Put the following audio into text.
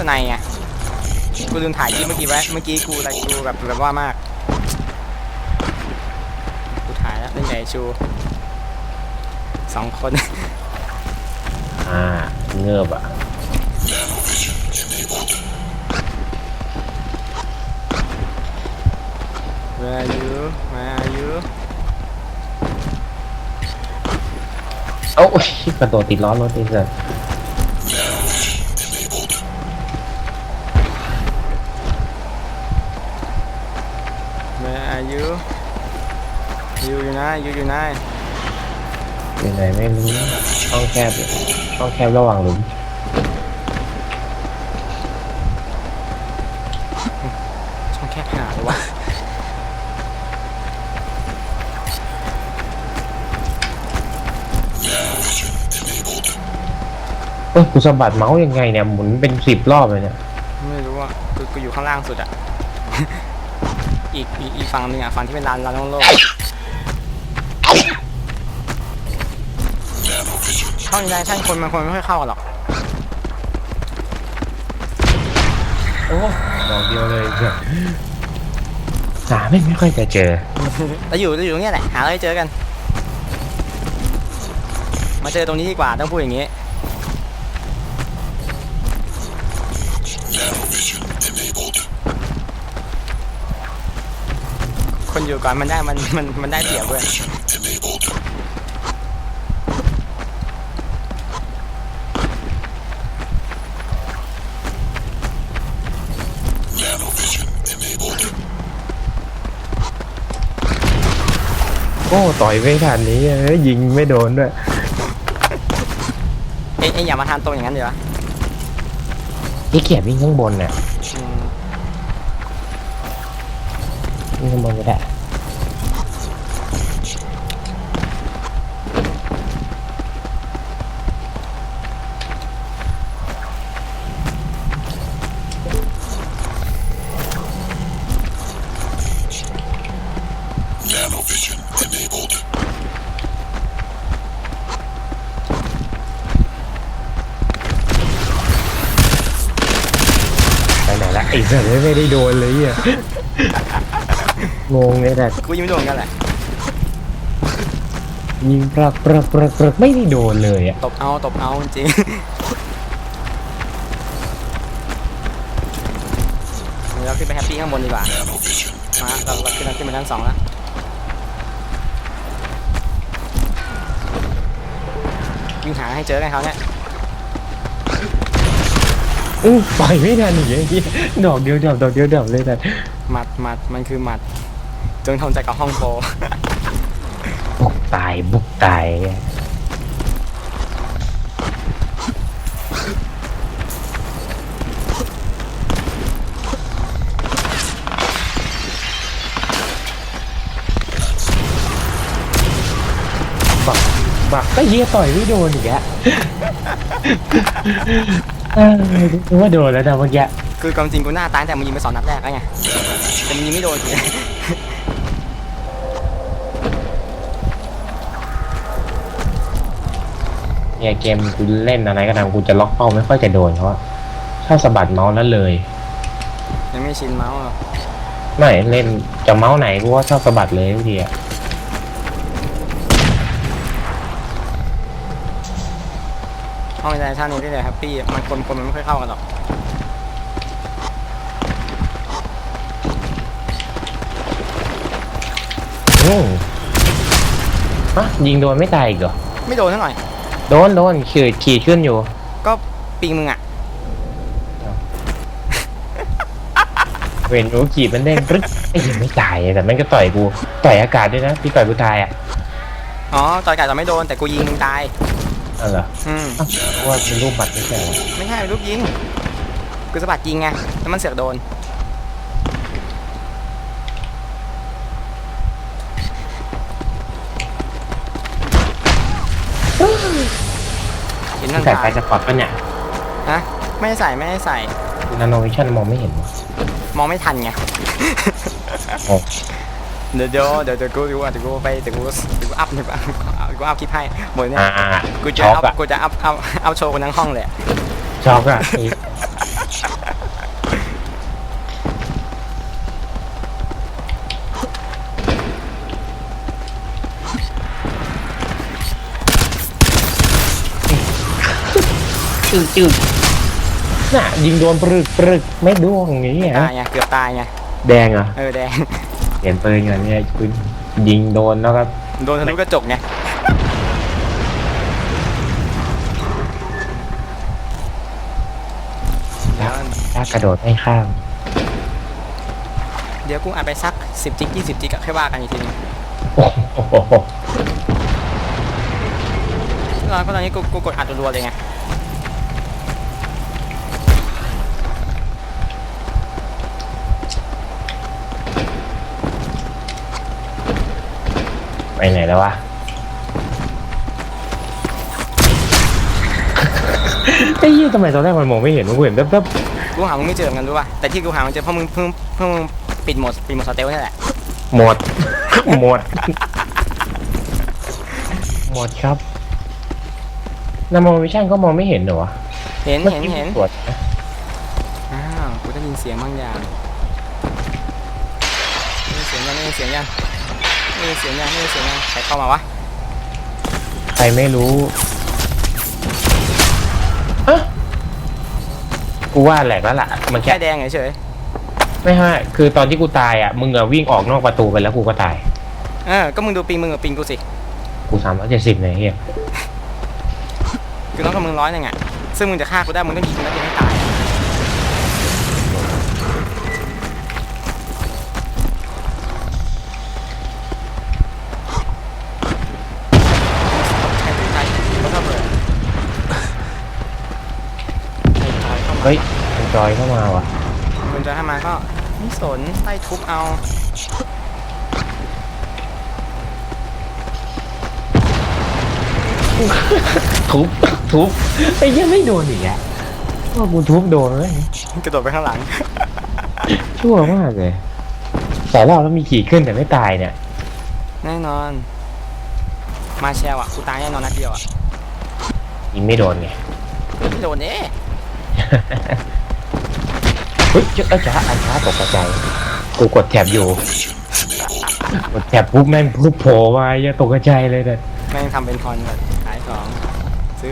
สไนไงกูลืมถ่ายคลิปเมื่อกี้ไว้เมื่อกี้กูอะไรกูแบบแบบว่ามากกูถ่ายแล้วเล่นใหญ่ชูสองคน อ่าเงือบอะ Where are you Where are you เอ้าอุ๊ยกระโดดติดล้อรถดิเสร็จ Where are you อยู่อยู่ไหนอยู่อยู่ไหนอยู่ไหนไม่รู้ช่องแคบช่องแคบระหว่างหลุมช่องแคบหาเลยวะเอ้ยกูสะบัดเมาส์ยังไงเนี่ยหมุนเป็นสิบรอบเลยเนี่ยไม่รู้อะกูกูอยู่ข้างล่างสุดอะ อีกอีกอีกฝั่งหนึ่งอะฝั่งที่เป็นลานลานโล่งๆ เข้าในใช่คนมันคนไม่ค่อยเข้ากันหรอกโอ้ดอกเดียวเลยเนี่ยหาไม่ไม่ค่อยจะเจอเราอยู่เราอยู่ตรงเนี้ยแหละหาเราให้เจอกัน มาเจอตรงนี้ดีกว่าต้องพูดอย่างนี้ คนอยู่ก่อนมันได้มันมันมันได้เปรียบเว้ย โอ้ต่อยไม่ทันนี้เอ้ยยิงไม่โดนด้วยเอ้ยเอ้ยอย่ามาทานตรงอย่างนั้นเดี๋ยวไอ้เกียบวิ่งข้างบนเนี่ยอืมวิ่งข้างบนก็ได้ไป ไหนละไอ้สัตว์ไม่ได้โดนเลยอะงงเลยแต่กูยังไม่โดนกันแหละ ยิงปรักปรักปรักปรักไม่ได้โดนเลยอะตบเอา ตบเอาจริงๆเดี๋ยวเราขึ้นไปแฮปปี้ข้างบนดีกว่า มาเราเราขึ้นเราขึ้นไปชั้นสองแล้ววิ่งหาให้เจอกันเขาเนี่ย อื้อปล่อยไม่ทันอีกไอ้เหี้ยดอกเดียวดับดอกเดียวดับเลยแต่หมัดหมัดมันคือหมัด จงทำใจกับห้องโปรบุกตายบุกตายบักบักก็เยี่ยต่อยไม่โดนอีกแล้ว เออนึกว่าโดนแล้วนะเมื่อกี้คือความจริงกูหน้าตายแต่มึงยิงไปสองนัดแรกแล้วไงแต่มึงยิงไม่โดนทีเนี่ยเกมกูเล่นอะไรก็ตามกูจะล็อกเป้าไม่ค่อยจะโดนเพราะว่าถ้าสะบัดเมาส์แล้วเลย ยังไม่ชินเมาส์หรอกไม่เล่นจะเมาส์ไหนกูว่าชอบสะบัดเลยทุกทีอะ ห้องในท่านี้ได้เลยแฮปปี้มันคนคนมันไม่ค่อยเข้ากันหรอกอืมฮะยิงโดนไม่ตายอีกเหรอ ไม่โดนเท่าไหร่โดนโดนขีดขีดขึ้นอยู่ ก็ปิงมึงอะเห็นรู้ขีดมันเด้งปึ๊กไอ้ยังไม่ตายอะแต่มันก็ต่อยกู ต่อยอากาศด้วยนะที่ต่อยกูตายอะ อ๋อ ต่อยไก่เราไม่โดนแต่กูยิงมึงตาย นั่นเหรออืมอ้าวเพราะว่าเป็นรูปบัตรไม่ใช่เหรอไม่ใช่เป็นรูปยิงกูสะบัดยิงไงแล้วมันเสือกโดน เห็นมันใส่ตาไฟยสปอร์ตปะเนี่ยฮะไม่ได้ใส่ไม่ได้ใส่ นาโนวิชั่นมองไม่เห็นวะมองไม่ทันไง โอ้ เดี๋ยวเดี๋ยวเดี๋ยวกูเดี๋ยวกูเดี๋ยวกูไปเดี๋ยวกูเดี๋ยวกูอัพเดี๋ยวกูอัพเดี๋วคลิปให้หมดเนี่ยกูจะอัพกูจะอัพอัพอัพโชว์คนทั้งห้องเลยชอบอะจึ๊กจึ๊กน่ะยิงโดนปรึกปรึกไม่ด้วงอย่างเงี้ยตายไงเกือบตายไงแดงอะเออแดง เปลี่ยนปืนก่อนเนี่ยปืนยิงโดนแล้วก็โดนทะลุกระจกไงเดี๋ยวลากกระโดดไม่ข้าม เดี๋ยวกูอาจไปสักสิบจิกยี่สิบจิกอะค่อยว่ากันอีกทีนึงโอ้โหแล้วก็ตอนนี้กูกูกดอัดรัวๆเลยไง ไปไหนแล้ววะ ไอ้ยี่ทำไมตอนแรกมันมองไม่เห็นมันกูเห็นแป๊บกูหามึงไม่เจอเหมือนกันรู้ป่ะแต่ที่กูหามันเจอเพราะมึงเพิ่งเพิ่งมึงปิดโหมดปิดโหมดสเตลนี่แหละๆหมด หมด หมดครับนามองวิชั่นก็มองไม่เห็นเหรอวะเห็นเห็นเห็นตรวจนะอ้าวกูได้ยินเสียงบางอย่างได้ยินเสียงยังได้ยินเสียงยัง ได้ยินเสียงยังได้ยินเสียงยังใครเข้ามาวะใครไม่รู้เอ๊ะกูว่าแหลกแล้วล่ะมันแค่แค่แดงเฉยไม่ใช่คือตอนที่กูตายอะมึงอะวิ่งออกนอกประตูไปแล้วกูก็ตายๆเออก็มึงดูปิงมึงกับปิงกูสิกูสามร้อยเจ็ดสิบเนี่ยเฮียคือต้องกับมึงร้อยหนึ่งอะซึ่งมึงจะฆ่ากูได้มึงต้องยิงกูนัดเดียวให้ตาย เข้ามาเฮ้ยมันจอยเข้ามาว่ะคุณจะให้มาก็ไม่สนไล่ทุบเอาทุบทุบไอ้เหี้ยังไม่โดนอีกอะว่ากูทุบโดนเลยกระโดดไปข้างหลัง ชั่วมากเลยแต่รอบแล้วมีขี่ขึ้นแต่ไม่ตายเนี่ยแน่นอน มาแชลอะกูตายแน่นอนนัดเดียวอะยิงไม่โดนไงไม่โดนเอ๊ะ เฮ้ยเจ้าจ้าอาช้าตกกระจายกูกดแถบอยู่ กดแถบปุ๊บแม่งปุ๊บโผล่มาอย่าตกกระจายเลยเนี่ย แม่งทำเป็นคอนแบบขายของ